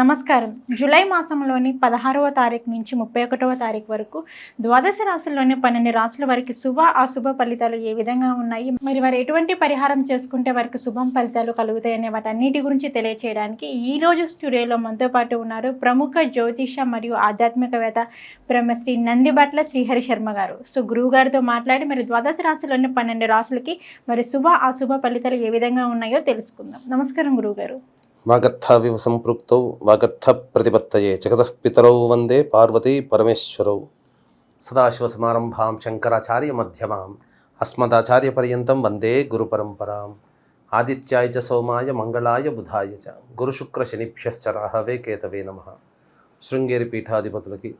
నమస్కారం. జూలై మాసంలోని పదహారవ తారీఖు నుంచి ముప్పై ఒకటవ తారీఖు వరకు ద్వాదశ రాశుల్లోని పన్నెండు రాశుల వారికి శుభ అశుభ ఫలితాలు ఏ విధంగా ఉన్నాయి? మరి వారు ఎటువంటి పరిహారం చేసుకుంటే వారికి శుభం ఫలితాలు కలుగుతాయనే వాటన్నిటి గురించి తెలియచేయడానికి ఈ రోజు స్టూడియోలో మనతో పాటు ఉన్నారు ప్రముఖ జ్యోతిష మరియు ఆధ్యాత్మికవేత్త బ్రహ్మశ్రీ నందిబట్ల శ్రీహరి శర్మ గారు. సో గురువు గారితో మాట్లాడి మరి ద్వాదశ రాశుల్లోని పన్నెండు రాశులకి మరి శుభ అశుభ ఫలితాలు ఏ విధంగా ఉన్నాయో తెలుసుకుందాం. నమస్కారం గురువు గారు. వాగర్థావివ సంపృక్తౌ వాగర్థ ప్రతిపత్తయే జగతః పితరౌ వందే పార్వతీ పరమేశ్వరౌ సదాశివసమారంభాం శంకరాచార్య మధ్యమాం అస్మదాచార్యపర్యంతం వందే గురుపరంపరాం ఆదిత్యాయ చ సోమాయ మంగళాయ బుధాయ చ గురుశుక్ర రాహవే కేతవే నమ శృంగేరి పీఠాధిపతులకి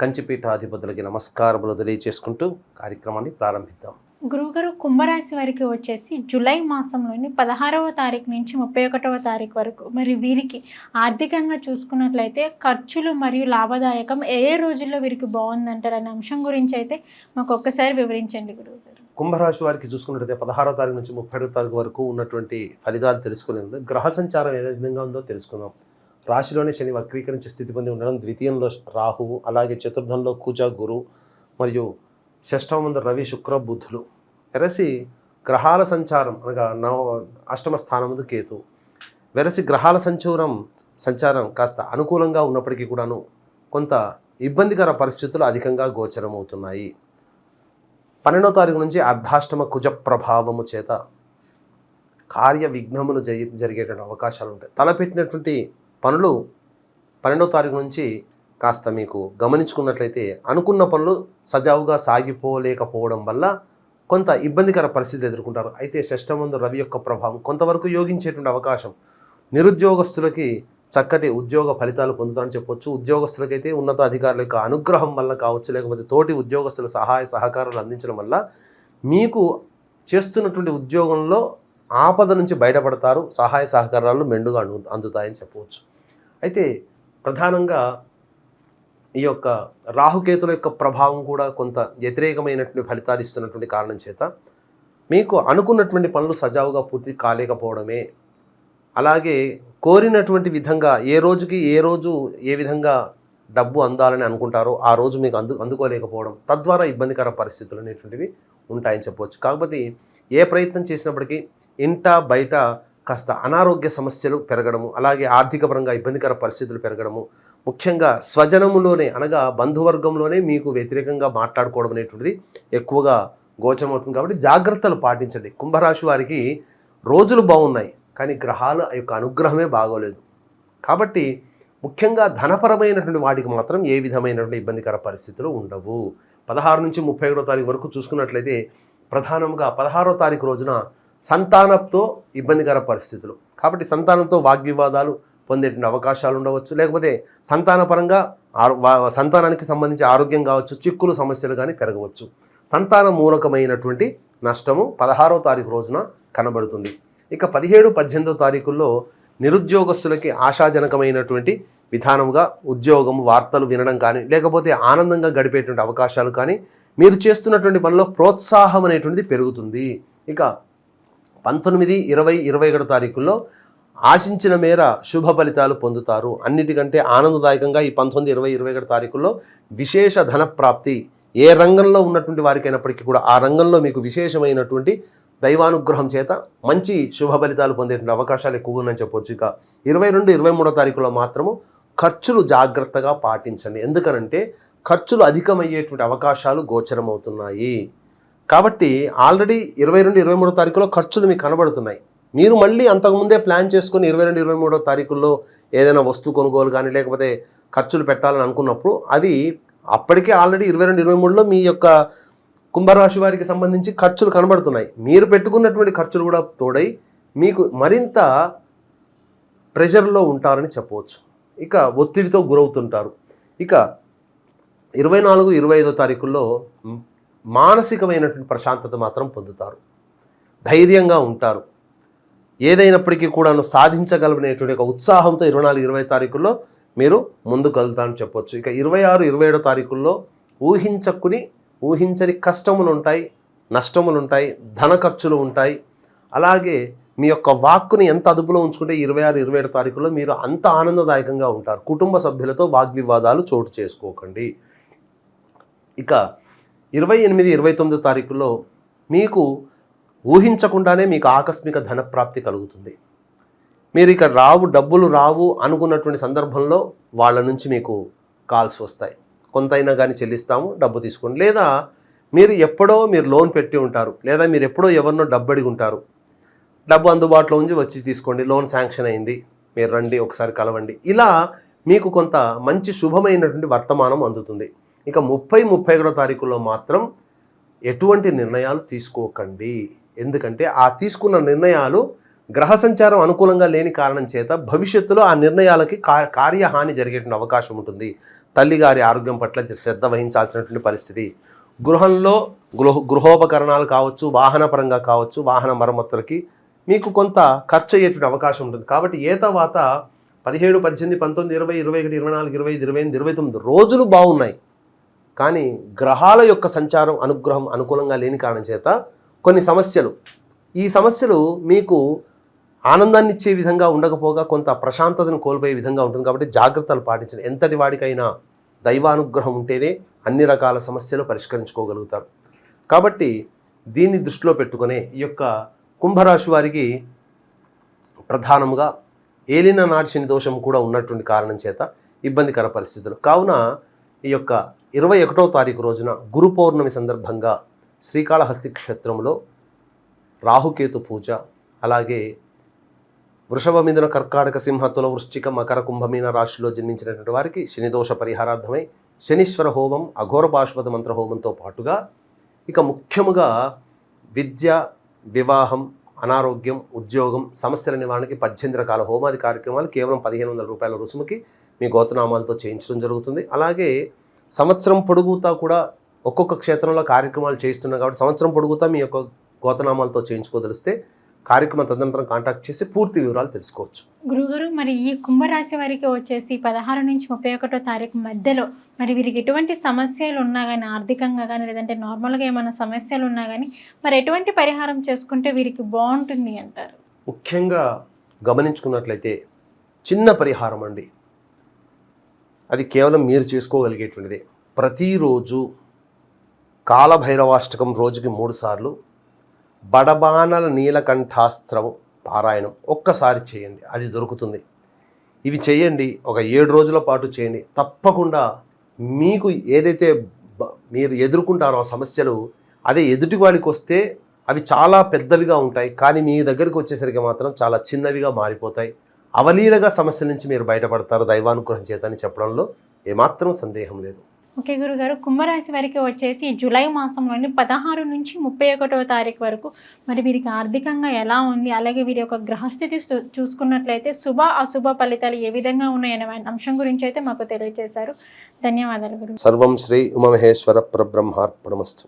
కంచి పీఠాధిపతులకి నమస్కారములు తెలియచేసుకుంటూ కార్యక్రమాన్ని ప్రారంభిద్దాం। గురువుగారు కుంభరాశి వారికి వచ్చేసి జూలై మాసంలోని పదహారవ తారీఖు నుంచి ముప్పై ఒకటవ తారీఖు వరకు. మరి వీరికి ఆర్థికంగా చూసుకున్నట్లయితే ఖర్చులు మరియు లాభదాయకం ఏ ఏ రోజుల్లో వీరికి బాగుందంటారు అనే అంశం గురించి అయితే మాకు ఒక్కసారి వివరించండి గురువుగారు. కుంభరాశి వారికి చూసుకున్నట్లయితే పదహారవ తారీఖు నుంచి ముప్పై తారీఖు వరకు ఉన్నటువంటి ఫలితాలు తెలుసుకునే గ్రహ సంచారం ఏ విధంగా ఉందో తెలుసుకుందాం. రాశిలోనే శని వక్రీకరించే స్థితి పొంది ఉండడం ద్వితీయంలో రాహువు అలాగే చతుర్థంలో కుజ గురు మరియు షష్టమ ముందు రవి శుక్ర బుధులు. వెరసి గ్రహాల సంచారం అనగా నవ అష్టమ స్థానం ముందు కేతు. వెరసి గ్రహాల సంచారం సంచారం కాస్త అనుకూలంగా ఉన్నప్పటికీ కూడాను కొంత ఇబ్బందికర పరిస్థితులు అధికంగా గోచరమవుతున్నాయి. పన్నెండవ తారీఖు నుంచి అర్ధాష్టమ కుజ ప్రభావము చేత కార్య విఘ్నములు జరిగేటువంటి అవకాశాలు ఉంటాయి. తలపెట్టినటువంటి పనులు పన్నెండవ తారీఖు నుంచి కాస్త మీకు గమనించుకున్నట్లయితే అనుకున్న పనులు సజావుగా సాగిపోలేకపోవడం వల్ల కొంత ఇబ్బందికర పరిస్థితి ఎదుర్కొంటారు. అయితే షష్టమందు రవి యొక్క ప్రభావం కొంతవరకు యోగించేటువంటి అవకాశం. నిరుద్యోగస్తులకి చక్కటి ఉద్యోగ ఫలితాలు పొందుతారని చెప్పొచ్చు. ఉద్యోగస్తులకైతే ఉన్నత అధికారుల యొక్క అనుగ్రహం వల్ల కావచ్చు లేకపోతే తోటి ఉద్యోగస్తుల సహాయ సహకారాలు అందించడం వల్ల మీకు చేస్తున్నటువంటి ఉద్యోగంలో ఆపద నుంచి బయటపడతారు. సహాయ సహకారాలు మెండుగా అందు అందుతాయని చెప్పవచ్చు అయితే ప్రధానంగా ఈ యొక్క రాహుకేతుల యొక్క ప్రభావం కూడా కొంత వ్యతిరేకమైనటువంటి ఫలితాలు ఇస్తున్నటువంటి కారణం చేత మీకు అనుకున్నటువంటి పనులు సజావుగా పూర్తి కాలేకపోవడమే. అలాగే కోరినటువంటి విధంగా ఏ రోజుకి ఏ రోజు ఏ విధంగా డబ్బు అందాలని అనుకుంటారో ఆ రోజు మీకు అందు అందుకోలేకపోవడం తద్వారా ఇబ్బందికర పరిస్థితులు అనేటువంటివి ఉంటాయని చెప్పవచ్చు. కాకపోతే ఏ ప్రయత్నం చేసినప్పటికీ ఇంట బయట కాస్త అనారోగ్య సమస్యలు పెరగడము అలాగే ఆర్థికపరంగా ఇబ్బందికర పరిస్థితులు పెరగడము ముఖ్యంగా స్వజనములోనే అనగా బంధువర్గంలోనే మీకు వ్యతిరేకంగా మాట్లాడుకోవడం అనేటువంటిది ఎక్కువగా గోచరమవుతుంది కాబట్టి జాగ్రత్తలు పాటించండి. కుంభరాశి వారికి రోజులు బాగున్నాయి కానీ గ్రహాల యొక్క అనుగ్రహమే బాగోలేదు. కాబట్టి ముఖ్యంగా ధనపరమైనటువంటి వాటికి మాత్రం ఏ విధమైనటువంటి ఇబ్బందికర పరిస్థితులు ఉండవు. పదహారు నుంచి ముప్పై ఒకటో తారీఖు వరకు చూసుకున్నట్లయితే ప్రధానంగా పదహారో తారీఖు రోజున సంతానంతో ఇబ్బందికర పరిస్థితులు. కాబట్టి సంతానంతో వాగ్వివాదాలు పొందేటువంటి అవకాశాలు ఉండవచ్చు. లేకపోతే సంతానపరంగా సంతానానికి సంబంధించి ఆరోగ్యం కావచ్చు చిక్కులు సమస్యలు కానీ పెరగవచ్చు. సంతాన మూలకమైనటువంటి నష్టము పదహారో తారీఖు రోజున కనబడుతుంది. ఇక పదిహేడు పద్దెనిమిదో తారీఖుల్లో నిరుద్యోగస్తులకి ఆశాజనకమైనటువంటి విధానంగా ఉద్యోగం వార్తలు వినడం కానీ లేకపోతే ఆనందంగా గడిపేటువంటి అవకాశాలు కానీ మీరు చేస్తున్నటువంటి పనిలో ప్రోత్సాహం అనేటువంటిది పెరుగుతుంది. ఇక పంతొమ్మిది ఇరవై ఇరవై ఒకటి తారీఖుల్లో ఆశించిన మేర శుభ ఫలితాలు పొందుతారు. అన్నిటికంటే ఆనందదాయకంగా ఈ పంతొమ్మిది ఇరవై ఇరవై ఒకటి తారీఖుల్లో విశేష ధన ప్రాప్తి ఏ రంగంలో ఉన్నటువంటి వారికైనప్పటికీ కూడా ఆ రంగంలో మీకు విశేషమైనటువంటి దైవానుగ్రహం చేత మంచి శుభ ఫలితాలు పొందేటువంటి అవకాశాలు ఎక్కువగా ఉన్నాయని చెప్పొచ్చు. ఇక ఇరవై రెండు ఇరవై మూడో తారీఖులో మాత్రము ఖర్చులు జాగ్రత్తగా పాటించండి. ఎందుకనంటే ఖర్చులు అధికమయ్యేటువంటి అవకాశాలు గోచరమవుతున్నాయి. కాబట్టి ఆల్రెడీ ఇరవై రెండు ఇరవై మూడో తారీఖులో ఖర్చులు మీకు కనబడుతున్నాయి. మీరు మళ్ళీ అంతకుముందే ప్లాన్ చేసుకొని ఇరవై రెండు ఇరవై మూడో తారీఖుల్లో ఏదైనా వస్తువు కొనుగోలు కానీ లేకపోతే ఖర్చులు పెట్టాలని అనుకున్నప్పుడు అవి అప్పటికే ఆల్రెడీ ఇరవై రెండు ఇరవై మూడులో మీ యొక్క కుంభరాశి వారికి సంబంధించి ఖర్చులు కనబడుతున్నాయి. మీరు పెట్టుకున్నటువంటి ఖర్చులు కూడా తోడై మీకు మరింత ప్రెషర్లో ఉంటారని చెప్పవచ్చు. ఇక ఒత్తిడితో గురవుతుంటారు. ఇక ఇరవై నాలుగు ఇరవై ఐదో తారీఖుల్లో మానసికమైనటువంటి ప్రశాంతత మాత్రం పొందుతారు. ధైర్యంగా ఉంటారు. ఏదైనప్పటికీ కూడాను సాధించగలనేటువంటి ఒక ఉత్సాహంతో ఇరవై నాలుగు ఇరవై తారీఖుల్లో మీరు ముందుకు వెళ్తారని చెప్పొచ్చు. ఇక ఇరవై ఆరు ఇరవై ఏడో తారీఖుల్లో ఊహించకుని ఊహించని కష్టములు ఉంటాయి నష్టములు ఉంటాయి ధన ఖర్చులు ఉంటాయి. అలాగే మీ యొక్క వాక్కుని ఎంత అదుపులో ఉంచుకుంటే ఇరవై ఆరు ఇరవై ఏడు తారీఖులో మీరు అంత ఆనందదాయకంగా ఉంటారు. కుటుంబ సభ్యులతో వాగ్వివాదాలు చోటు చేసుకోకండి. ఇక ఇరవై ఎనిమిది ఇరవై తొమ్మిది తారీఖులో మీకు ఊహించకుండానే మీకు ఆకస్మిక ధనప్రాప్తి కలుగుతుంది. మీరు ఇక రావు డబ్బులు రావు అనుకున్నటువంటి సందర్భంలో వాళ్ళ నుంచి మీకు కాల్స్ వస్తాయి. కొంతైనా కానీ చెల్లిస్తాము డబ్బు తీసుకోండి. లేదా మీరు ఎప్పుడో మీరు లోన్ పెట్టి ఉంటారు. లేదా మీరు ఎప్పుడో ఎవరినో డబ్బు అడిగి ఉంటారు. డబ్బు అందుబాటులో ఉంచి వచ్చి తీసుకోండి. లోన్ శాంక్షన్ అయింది. మీరు రండి ఒకసారి కలవండి. ఇలా మీకు కొంత మంచి శుభమైనటువంటి వర్తమానం అందుతుంది. ఇక ముప్పై ముప్పై ఒకటో తారీఖులో మాత్రం ఎటువంటి నిర్ణయాలు తీసుకోకండి. ఎందుకంటే ఆ తీసుకున్న నిర్ణయాలు గ్రహ సంచారం అనుకూలంగా లేని కారణం చేత భవిష్యత్తులో ఆ నిర్ణయాలకి కార్యహాని జరిగేటువంటి అవకాశం ఉంటుంది. తల్లిగారి ఆరోగ్యం పట్ల శ్రద్ధ వహించాల్సినటువంటి పరిస్థితి. గృహంలో గృహ గృహోపకరణాలు కావచ్చు వాహన పరంగా కావచ్చు వాహన మరమ్మతులకి మీకు కొంత ఖర్చు అయ్యేటువంటి అవకాశం ఉంటుంది. కాబట్టి ఏ తర్వాత పదిహేడు పద్దెనిమిది పంతొమ్మిది ఇరవై ఇరవై ఒకటి ఇరవై నాలుగు ఇరవై ఐదు ఇరవై ఎనిమిది ఇరవై తొమ్మిది రోజులు బాగున్నాయి. కానీ గ్రహాల యొక్క సంచారం అనుగ్రహం అనుకూలంగా లేని కారణం చేత కొన్ని సమస్యలు. ఈ సమస్యలు మీకు ఆనందాన్ని ఇచ్చే విధంగా ఉండకపోగా కొంత ప్రశాంతతను కోల్పోయే విధంగా ఉంటుంది కాబట్టి జాగ్రత్తలు పాటించండి. ఎంతటి వాడికైనా దైవానుగ్రహం ఉంటేనే అన్ని రకాల సమస్యలు పరిష్కరించుకోగలుగుతారు. కాబట్టి దీన్ని దృష్టిలో పెట్టుకునే ఈ యొక్క కుంభరాశి వారికి ప్రధానముగా ఏలిన నాటి శని దోషం కూడా ఉన్నటువంటి కారణం చేత ఇబ్బందికర పరిస్థితులు. కావున ఈ యొక్క ఇరవై ఒకటో తారీఖు రోజున గురు పౌర్ణమి సందర్భంగా శ్రీకాళహస్తి క్షేత్రంలో రాహుకేతు పూజ అలాగే వృషభ మిథున కర్కాటక సింహ తుల వృశ్చిక మకర కుంభమీన రాశిలో జన్మించినటువంటి వారికి శనిదోష పరిహారార్థమై శనీశ్వర హోమం అఘోర పాశుపత మంత్ర హోమంతో పాటుగా ఇక ముఖ్యముగా విద్య వివాహం అనారోగ్యం ఉద్యోగం సమస్యల నివారణకి పద్దెనిమిది రకాల హోమాది కార్యక్రమాలు కేవలం పదిహేను వందల రూపాయల రుసుముకి మీ గోతనామాలతో చేయించడం జరుగుతుంది. అలాగే సంవత్సరం పొడుగుతా కూడా ఒక్కొక్క క్షేత్రంలో కార్యక్రమాలు చేయిస్తున్నాం కాబట్టి సంవత్సరం పొడుగుతా మీ యొక్క గోతనామాలతో చేయించుకోదలిస్తే కార్యక్రమం తదనంతరం కాంటాక్ట్ చేసి పూర్తి వివరాలు తెలుసుకోవచ్చు. గురుగారు మరి ఈ కుంభరాశి వారికి వచ్చేసి పదహారు నుంచి ముప్పై ఒకటో తారీఖు మధ్యలో మరి వీరికి ఎటువంటి సమస్యలు ఉన్నా కానీ ఆర్థికంగా కానీ లేదంటే నార్మల్గా ఏమైనా సమస్యలు ఉన్నా కానీ మరి ఎటువంటి పరిహారం చేసుకుంటే వీరికి బాగుంటుంది అంటారు? ముఖ్యంగా గమనించుకున్నట్లయితే చిన్న పరిహారం అండి. అది కేవలం మీరు చేసుకోగలిగేటువంటిదే. ప్రతిరోజు కాలభైరవాష్టకం రోజుకి మూడుసార్లు బడబానల నీలకంఠాస్త్రం పారాయణం ఒక్కసారి చేయండి అది దొరుకుతుంది. ఇవి చేయండి ఒక ఏడు రోజుల పాటు చేయండి. తప్పకుండా మీకు ఏదైతే మీరు ఎదుర్కొంటారో సమస్యలు అదే ఎదుటి వాడికి వస్తే అవి చాలా పెద్దవిగా ఉంటాయి. కానీ మీ దగ్గరికి వచ్చేసరికి మాత్రం చాలా చిన్నవిగా మారిపోతాయి. అవలీలగా సమస్యల నుంచి మీరు బయటపడతారు దైవానుగ్రహం చేత అని చెప్పడంలో ఏమాత్రం సందేహం లేదు. ఓకే గురుగారు. కుంభరాశి వారికి వచ్చేసి జూలై మాసంలోని పదహారు నుంచి ముప్పై ఒకటవ తారీఖు వరకు మరి వీరికి ఆర్థికంగా ఎలా ఉంది? అలాగే వీరి యొక్క గ్రహస్థితి చూ- చూసుకున్నట్లయితే శుభ అశుభ ఫలితాలు ఏ విధంగా ఉన్నాయనే అంశం గురించి అయితే మాకు తెలియజేశారు ధన్యవాదాలు గురు సర్వం శ్రీ ఉమమహేశ్వర పరబ్రహ్మార్పణమస్తు.